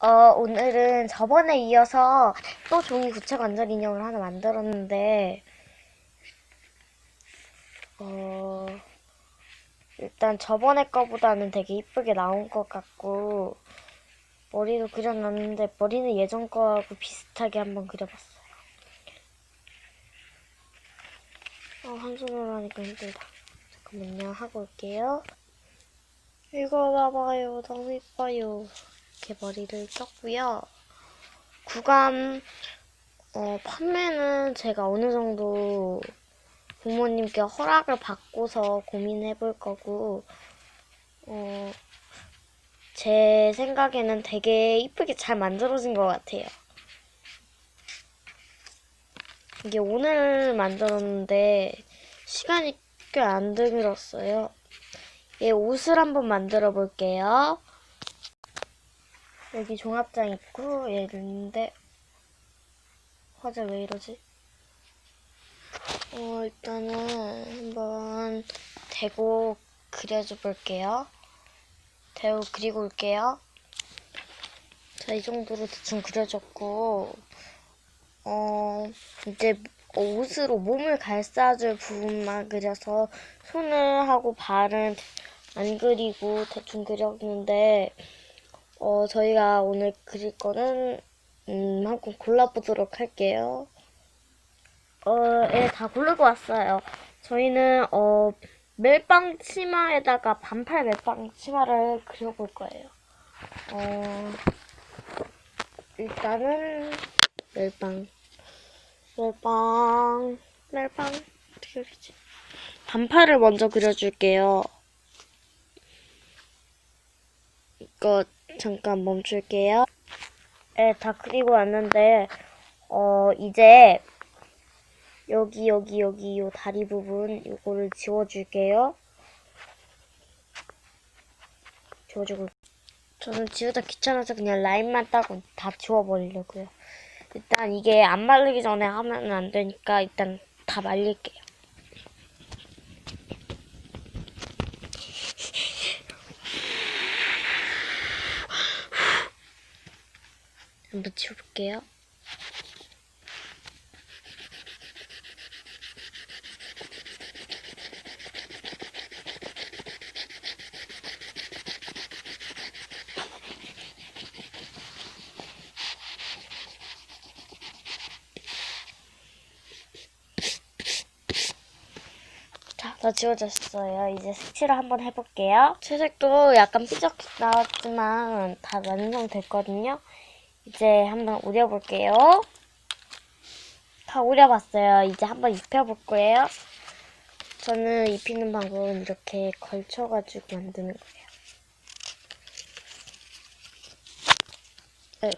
어, 오늘은 저번에 이어서 또 종이 구체 관절 인형을 하나 만들었는데, 어, 일단 저번에 거보다는 되게 이쁘게 나온 것 같고, 머리도 그려놨는데, 머리는 예전 거하고 비슷하게 한번 그려봤어요. 어, 한 손으로 하니까 힘들다. 잠깐만요, 하고 올게요. 이거 봐봐요. 너무 이뻐요. 이렇게 머리를 썼고요. 구감 어, 판매는 제가 어느 정도 부모님께 허락을 받고서 고민해 볼 거고 어, 제 생각에는 되게 이쁘게 잘 만들어진 것 같아요. 이게 오늘 만들었는데 시간이 꽤 안 들었어요. 얘 옷을 한번 만들어 볼게요. 여기 종합장 있고 있는데 화제 왜 이러지? 어 일단은 한번 대고 그려줘 볼게요. 대고 그리고 올게요. 자 이 정도로 대충 그려줬고 어 이제 옷으로 몸을 감싸줄 부분만 그려서 손을 하고 발은 안 그리고 대충 그렸는데 어, 저희가 오늘 그릴 거는, 음, 한번 골라보도록 할게요. 어, 예, 다 고르고 왔어요. 저희는, 어, 멜빵 치마에다가 반팔 멜빵 치마를 그려볼 거예요. 어, 일단은, 멜빵. 멜빵, 멜빵, 어떻게 그리지? 반팔을 먼저 그려줄게요. 이거 잠깐 멈출게요. 네, 다 그리고 왔는데, 어, 이제, 여기, 여기, 여기, 요 다리 부분, 요거를 지워줄게요. 지워주고. 저는 지우다 귀찮아서 그냥 라인만 따고 다 지워버리려고요. 일단 이게 안 말리기 전에 하면 안 되니까 일단 다 말릴게요. 지워볼게요. 자, 다 지워졌어요. 이제 색칠을 한번 해볼게요. 채색도 약간 삐쩍 나왔지만 다 완성됐거든요. 이제 한번 우려볼게요. 다 우려봤어요. 이제 한번 입혀볼 거예요. 저는 입히는 방법은 이렇게 걸쳐가지고 만드는 거예요. 네,